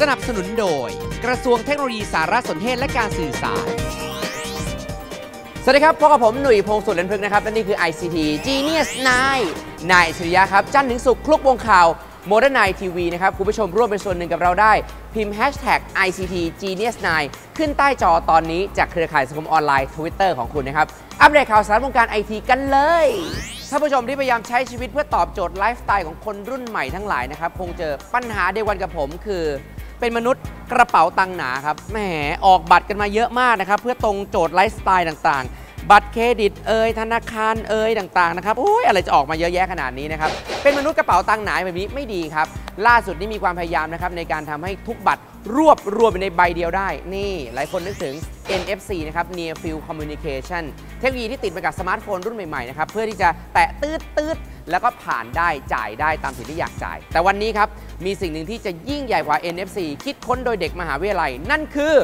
สนับสนุนโดย กระทรวงเทคโนโลยีสารสนเทศและการสื่อสาร สวัสดีครับพบกับผมหนุ่ยพงศ์สุรเลนพึกษ์นะครับ และนี่คือ ICT Genius 9นายอัจฉริยะครับ จันทร์ถึงศุกร์คลุกวงข่าวโมเดิร์นไนทีวีนะครับ คุณผู้ชมร่วมเป็นส่วนหนึ่งกับเราได้ พิมพ์ Hashtag ICT Genius 9ขึ้นใต้จอตอนนี้จากเครือข่ายสังคมออนไลน์ Twitter ของคุณนะครับ อัปเดตข่าวสารวงการไอทีกันเลยท่านผู้ชมที่พยายามใช้ชีวิตเพื่อตอบโจทย์ไลฟ์สไตล์ของคนรุ่นใหม่ทั้งหลายนะครับ คงเจอปัญหาเดียวกันกับผมคือ เป็นมนุษย์กระเป๋าตังหนาครับแหมออกบัตรกันมาเยอะมากนะครับ เพื่อตรงโจทย์ไลฟ์สไตล์ต่างๆ บัตรเครดิตเอ่ยธนาคารเอ่ยต่างๆนะครับโอ้ยอะไรจะออกมาเยอะแยะขนาดนี้นะครับเป็นมนุษย์กระเป๋าตังหนาแบบนี้ไม่ดีครับ ล่าสุดนี่มีความพยายามนะครับในการทำให้ทุกบัตรรวบรวมในใบเดียวได้ นี่หลายคนนึกถึง NFC นะครับ Near Field Communication เทคโนโลยีที่ติดมากับสมาร์ทโฟนรุ่นใหม่ ๆ นะครับ เพื่อที่จะแตะตืดตืด แล้วก็ผ่านได้จ่ายได้ตามสิ่งที่อยากจ่าย แต่วันนี้ครับมีสิ่งหนึ่งที่จะยิ่งใหญ่กว่า NFC คิดค้นโดยเด็กมหาวิทยาลัย นั่นคือ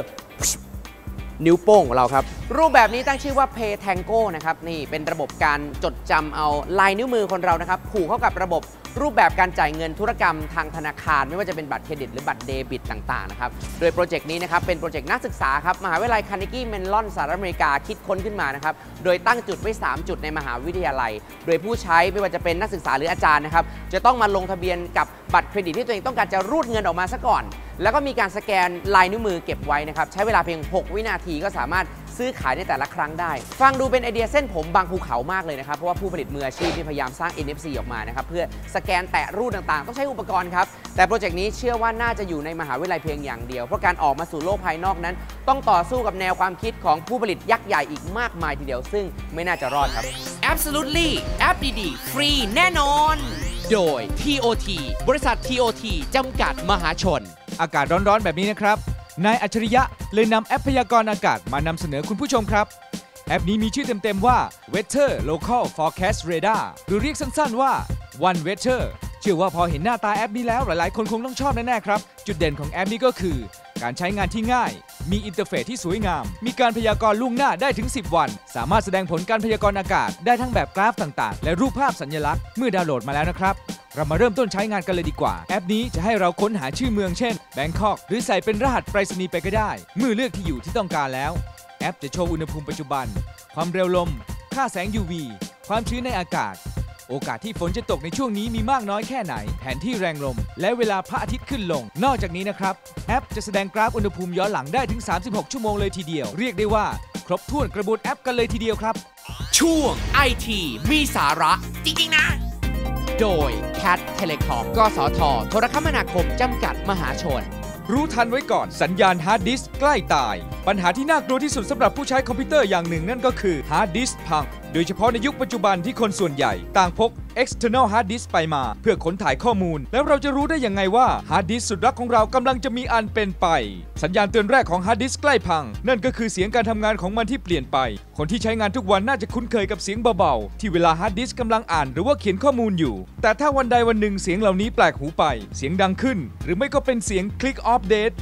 นิ้วโป้งของเราครับ รูปแบบนี้ตั้งชื่อว่า Pay Tango นะครับนี่เป็นระบบการจดจำเอาลายนิ้วมือคนเรานะครับผูกเข้ากับระบบรูปแบบการจ่ายเงินธุรกรรมทางธนาคาร ไม่ว่าจะเป็นบัตรเครดิตหรือบัตรเดบิตต่างๆนะครับโดยโปรเจกต์นี้นะครับเป็นโปรเจกต์นักศึกษาครับมหาวิทยาลัยคาร์เนกี้เมลอนสหรัฐอเมริกาคิดค้นขึ้นมานะครับโดยตั้งจุดไว้ 3 จุดในมหาวิทยาลัย โดยผู้ใช้ไม่ว่าจะเป็นนักศึกษาหรืออาจารย์นะครับจะต้องมาลงทะเบียนกับบัตรเครดิตที่ตัวเองต้องการจะรูดเงินออกมาซะก่อน แล้วก็มีการสแกนลายนิ้วมือเก็บไว้นะครับใช้เวลาเพียง 6 วินาทีก็สามารถซื้อขายในแต่ละครั้งได้ ฟังดูเป็นไอเดียเส้นผมบางภูเขามากเลยนะครับ เพราะว่าผู้ผลิตมืออาชีพที่พยายามสร้าง NFC ออกมานะครับ เพื่อสแกนแตะรูดต่างๆ ต้องใช้อุปกรณ์ครับ แต่โปรเจกต์นี้เชื่อว่าน่าจะอยู่ในมหาวิทยาลัยเพียงอย่างเดียว เพราะการออกมาสู่โลกภายนอกนั้น ต้องต่อสู้กับแนวความคิดของผู้ผลิตยักษ์ใหญ่อีกมากมายทีเดียว ซึ่งไม่น่าจะรอดครับ Absolutely แอปดีๆฟรีแน่นอน โดย TOT บริษัท TOT จำกัดมหาชน อากาศร้อนๆ แบบนี้นะครับ นายอัจฉริยะเลยนำแอปพยากรณ์อากาศมานำเสนอคุณผู้ชมครับ แอปนี้มีชื่อเต็มๆว่า Weather Local Forecast Radar หรือเรียกสั้นๆว่า One Weather เชื่อว่าพอเห็นหน้าตาแอปนี้แล้วหลายๆ คนคงต้องชอบแน่ๆครับ จุดเด่นของแอปนี้ก็คือ การใช้งานที่ง่าย มีอินเทอร์เฟซที่สวยงาม มีการพยากรณ์ล่วงหน้าได้ถึง 10 วัน สามารถแสดงผลการพยากรณ์อากาศได้ทั้งแบบกราฟต่างๆ และรูปภาพสัญลักษณ์เมื่อดาวน์โหลดมาแล้วนะครับ เรามาเริ่มต้นใช้งานกันเลยดีกว่า แอปนี้จะให้เราค้นหาชื่อเมืองเช่นแบงคอกหรือใส่เป็นรหัสไปรษณีย์ไปก็ได้ เมื่อเลือกที่อยู่ที่ต้องการแล้ว แอปจะโชว์อุณหภูมิปัจจุบัน ความเร็วลม ค่าแสง UV ความชื้นในอากาศ โอกาสที่ฝนจะตกในช่วงนี้มีมากน้อยแค่ไหน แผนที่แรงลม และเวลาพระอาทิตย์ขึ้นลง นอกจากนี้นะครับ แอปจะแสดงกราฟอุณหภูมิย้อนหลังได้ถึง 36 ชั่วโมงเลยทีเดียว เรียกได้ว่า ครบถ้วนกระบวนแอปกันเลยทีเดียวครับ ช่วง IT มีสาระ จริงๆนะ โดย Cat Telecom กสท โทรคมนาคม จำกัดมหาชน รู้ทันไว้ก่อนสัญญาณฮาร์ดดิสก์ใกล้ตาย ปัญหาที่น่ากลัวที่สุดสำหรับผู้ใช้คอมพิวเตอร์อย่างหนึ่งนั่นก็คือฮาร์ดดิสก์พัง โดยเฉพาะในยุคปัจจุบันที่คนส่วนใหญ่ ต่างพก external hard disk ไปมา เพื่อขนถ่ายข้อมูล แล้วเราจะรู้ได้ยังไงว่าฮาร์ดดิสสุดรักของเรากำลังจะมีอันเป็นไป สัญญาณเตือนแรกของฮาร์ดดิสใกล้พัง นั่นก็คือเสียงการทำงานของมันที่เปลี่ยนไป คนที่ใช้งานทุกวันน่าจะคุ้นเคยกับเสียงเบาๆ ที่เวลาฮาร์ดดิสกำลังอ่านหรือว่าเขียนข้อมูลอยู่ แต่ถ้าวันใดวันหนึ่งเสียงเหล่านี้แปลกหูไป เสียงดังขึ้น หรือไม่ก็เป็นเสียง click off date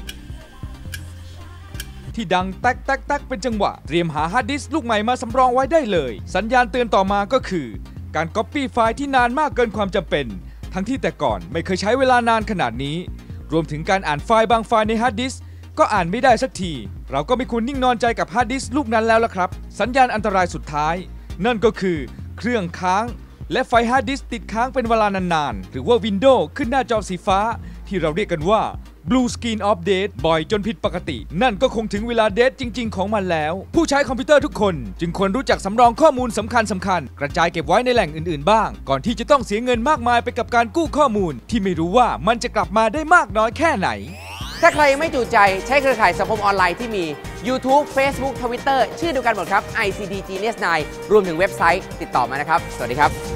ที่ดังแตกแตกแตกเป็นจังหวะ เตรียมหาฮาร์ดดิสก์ลูกใหม่มาสำรองไว้ได้เลย สัญญาณเตือนต่อมาก็คือ การก๊อปปี้ไฟล์ที่นานมากเกินความจำเป็น ทั้งที่แต่ก่อนไม่เคยใช้เวลานานขนาดนี้ รวมถึงการอ่านไฟล์บางไฟล์ในฮาร์ดดิสก์ก็อ่านไม่ได้สักที เราก็ไม่ควรนิ่งนอนใจกับฮาร์ดดิสก์ลูกนั้นแล้วล่ะครับ สัญญาณอันตรายสุดท้าย นั่นก็คือ เครื่องค้าง และไฟฮาร์ดดิสก์ติดค้างเป็นเวลานานๆ หรือว่า Windows ขึ้นหน้าจอสีฟ้า ที่เราเรียกกันว่า Blue Screen of Date บ่อยจนผิดปกติ นั่นก็คงถึงเวลาเดทจริง ๆ ของมันแล้ว ผู้ใช้คอมพิวเตอร์ทุกคน จึงควรรู้จักสำรองข้อมูลสำคัญสคัญๆกระจายเก็บไว้ในแหล่งอื่น ๆ บ้าง ก่อนที่จะต้องเสียเงินมากมายไปกับการกู้ข้อมูล ที่ไม่รู้ว่ามันจะกลับมาได้มากน้อยแค่ไหน ถ้าใครยังไม่จูใจใช้เครือข่ายสังคมออนไลน์ที่มี YouTube Facebook Twitter ชื่อเดียวกันหมดครับ ICT Genius 9รวมถึงเว็บไซต์ติดต่อมานะครับ สวัสดีครับ